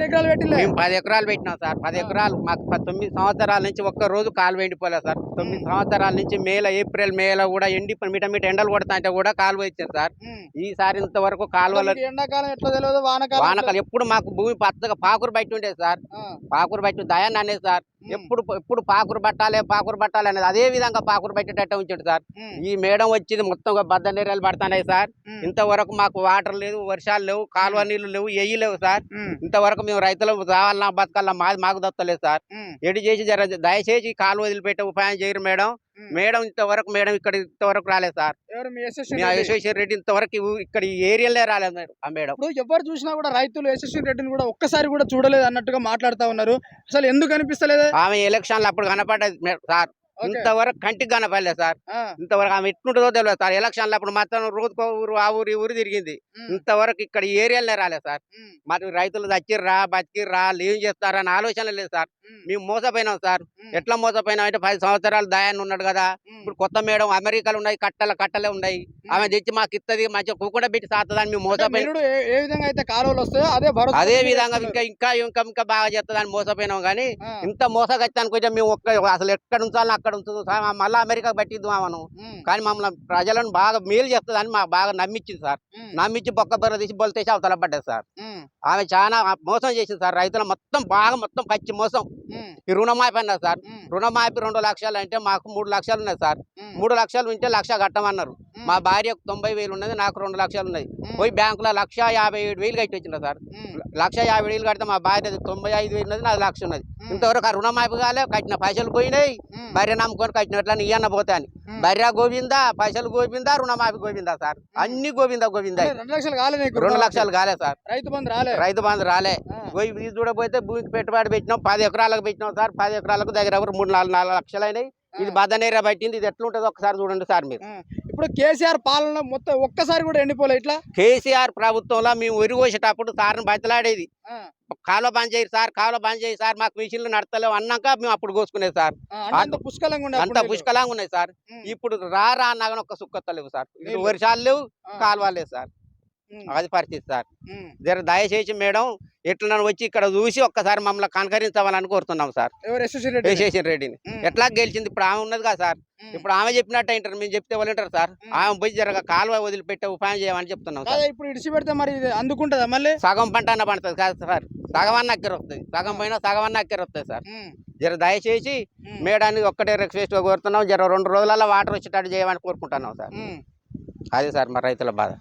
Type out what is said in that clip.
మేము పది ఎకరాలు పెట్టినాం సార్. పది ఎకరాలు మాకు తొమ్మిది సంవత్సరాల నుంచి ఒక్క రోజు కాలు ఎండిపోలేదు సార్. తొమ్మిది సంవత్సరాల నుంచి మేల ఏప్రిల్ మేలో కూడా ఎండి మిట మిట ఎండలు కొడతా అంటే కూడా కాలువ ఇచ్చింది సార్. ఈసారి ఇంతవరకు కాలువల ఎండాకాలం ఎట్లా తెలియదు? వానకాలం వానకాలు ఎప్పుడు మాకు భూమి పచ్చగా పాకురు బయట ఉండేది సార్. పాకురు బయట దయాన్ని అనేది సార్. ఎప్పుడు ఎప్పుడు పాకురు పట్టాలి పాకురు పట్టాలి అనేది అదే విధంగా పాకురు పెట్టేటట్టు ఉంచాడు సార్. ఈ మేడం వచ్చింది మొత్తం బద్ద నీళ్ళు పడుతున్నాయి సార్. ఇంతవరకు మాకు వాటర్ లేదు వర్షాలు లేవు కాలువ నీళ్ళు లేవు ఎయ్యి లేవు సార్. ఇంతవరకు మేము రైతులు రావాలన్నా బతకాలన్నా మాది మాకు దత్తలేదు సార్. ఎడి చేసి జర దయచేసి కాలువ వదిలిపెట్టే ఉపాయం చేయరు మేడం. మేడం ఇంతవరకు మేడం ఇక్కడ ఇంతవరకు రాలేదు సార్. ఎవరు మీ యశస్వి మీ రెడ్డి? యశ్వేశ్వర రెడ్డి ఇంతవరకు ఇక్కడ ఈ ఏరియాలో రాలేదు మేడం ఆ మేడం. ఇప్పుడు ఎవరు చూసినా కూడా రైతులు యశస్వి రెడ్డిని కూడా ఒక్కసారి కూడా చూడలేదు అన్నట్టుగా మాట్లాడుతా ఉన్నారు. అసలు ఎందుకు అనిపిస్తలేదు? ఆమె ఎలక్షన్లు అప్పుడు కనపడ్డది మే- సార్. ఇంతవరకు కంటికి కనపడలేదు సార్. ఇంతవరకు ఆమె ఎట్లుంటుందో తెలియదు సార్. ఎలక్షన్లు అప్పుడు మొత్తం రోజుకో ఊరు ఆ ఊరు ఈ ఊరు తిరిగింది. ఇంతవరకు ఇక్కడ ఈ ఏరియాలోనే రాలేదు సార్. మరి రైతులు చచ్చిర్రా బతికిర్రా ఏం చేస్తారా అని ఆలోచన లేదు సార్. మేము మోసపోయినాం సార్. ఎట్లా మోసపోయినాం అంటే పది సంవత్సరాలు దయాన్ని ఉన్నాడు కదా. ఇప్పుడు కొత్త మేడం అమెరికాలు ఉన్నాయి కట్టల కట్టలే ఉన్నాయి. ఆమె తెచ్చి మాకు ఇత్తది మంచిగా కుకుండా పెట్టి సాత్తదని మేము మోసపోయినాం. ఏ విధంగా అయితే కాలువలు వస్తాయో అదే అదే విధంగా. ఇంకా ఇంకా ఇంకా ఇంకా బాగా చేస్తుందని మోసపోయినాం. కానీ ఇంత మోసగచ్చాను కొంచెం మేము ఒక్క అసలు ఎక్కడ ఉంచాలని అక్కడ ఉంచుతాం మళ్ళీ అమెరికా పట్టిద్దాం మనం. ఉమ్, కానీ మమ్మల్ని ప్రజలను బాగా మేలు చేస్తుందని మాకు బాగా నమ్మించింది సార్. నమ్మించి బొక్క బొర్ర తీసి బొలితేసి అవతల పడ్డది సార్. ఆమె చాలా మోసం చేసింది సార్. రైతులు మొత్తం బాగా మొత్తం పచ్చి మోసం. ఈ రుణమాఫీ అన్నారు సార్. రుణమాఫీ రెండు లక్షలు అంటే మాకు మూడు లక్షలు ఉన్నాయి సార్. మూడు లక్షలు ఉంటే లక్ష కట్టమన్నారు. మా భార్యకు తొంభై వేలు ఉన్నది నాకు రెండు లక్షలు ఉన్నాయి ఉమ్, పోయి బ్యాంకులో లక్ష యాభై ఏడు వేలు కట్టి వచ్చిన సార్ లక్ష యాభై వేలు కడితే మా భార్య తొంభై ఐదు వేలు ఉన్నది నాది లక్ష ఉన్నది. ఇంతవరకు ఆ రుణమాఫీ కాలే కట్టిన పైసలు పోయినాయి. భార్య నమ్ముకొని కట్టినట్లని ఇయ్యన్న పోతాని ఉమ్. భార్య గోవిందా పైసలు గోవిందా రుణమాఫీ గోవిందా సార్? అన్ని గోవిందా గోవిందా రెండు లక్షలు కాలే నీకు రెండు లక్షలు కాలే సార్. రైతు బంధు రాలే. రైతు బంధు రాలే. పోయి ఇది చూడబోతే భూమికి పెట్టుబడి పెట్టినాం పది ఎకరాలకు పెట్టినాం సార్. పది ఎకరాలకు దగ్గర మూడు నాలుగు నాలుగు లక్షలు అయినాయి. ఇది బద్దనేరా పట్టింది ఇది ఎట్లుంటుందో ఒకసారి చూడండి సార్ మీరు. ఇప్పుడు కేసీఆర్ పాలన మొత్తం ఒక్కసారి కూడా ఎండిపోలే ఇట్లా? కేసీఆర్ ప్రభుత్వంలో మేము ఉరి కోసేటప్పుడు సార్ని బతిలాడేది. ఆ, కాలువ బంద్ చేయి సార్ కాలువ బంద్ చేయి సార్ మాకు మిషన్లు నడతలేవు అన్నాక మేము అప్పుడు కోసుకునేది సార్. అంత పుష్కలంగా అంత. పుష్కలంగా ఉన్నాయి సార్. ఇప్పుడు రా రా అన్నాగా ఒక్క సుక్కత లేవు సార్. వర్షాలు లేవు కాలువలు లేవు సార్. అది పరిస్థితి సార్. జర దయచేసి మేడం ఎట్లా వచ్చి ఇక్కడ చూసి ఒక్కసారి మమ్మల్ని కనకరించవాలని కోరుతున్నాం సార్. యశేషన్ రెడ్డిని. ఎట్లా గెలిచింది? ఇప్పుడు ఆమె ఉన్నది కదా సార్. ఇప్పుడు ఆమె చెప్పినట్టు వింటారు మేము చెప్తే వాళ్ళు సార్. ఆమె పోయి జరగ కాలువ వదిలిపెట్టే ఉపాయం చేయమని చెప్తున్నాం ఇప్పుడు ఇడిచి పెడితే మరి అందుకుంటుందా మళ్ళీ? సగం పంట అన్న పండుతుంది కాదు సార్. సగం అన్న అక్కర వస్తుంది? సగం పోయినా సగం అన్న అక్కర వస్తుంది సార్. జర దయచేసి మేడానికి ఒక్కటే రిక్వెస్ట్ కోరుతున్నాం. జర రెండు రోజులలో వాటర్ వచ్చేటట్టు చేయమని కోరుకుంటున్నాం సార్. అదే సార్ మా రైతుల బాధ.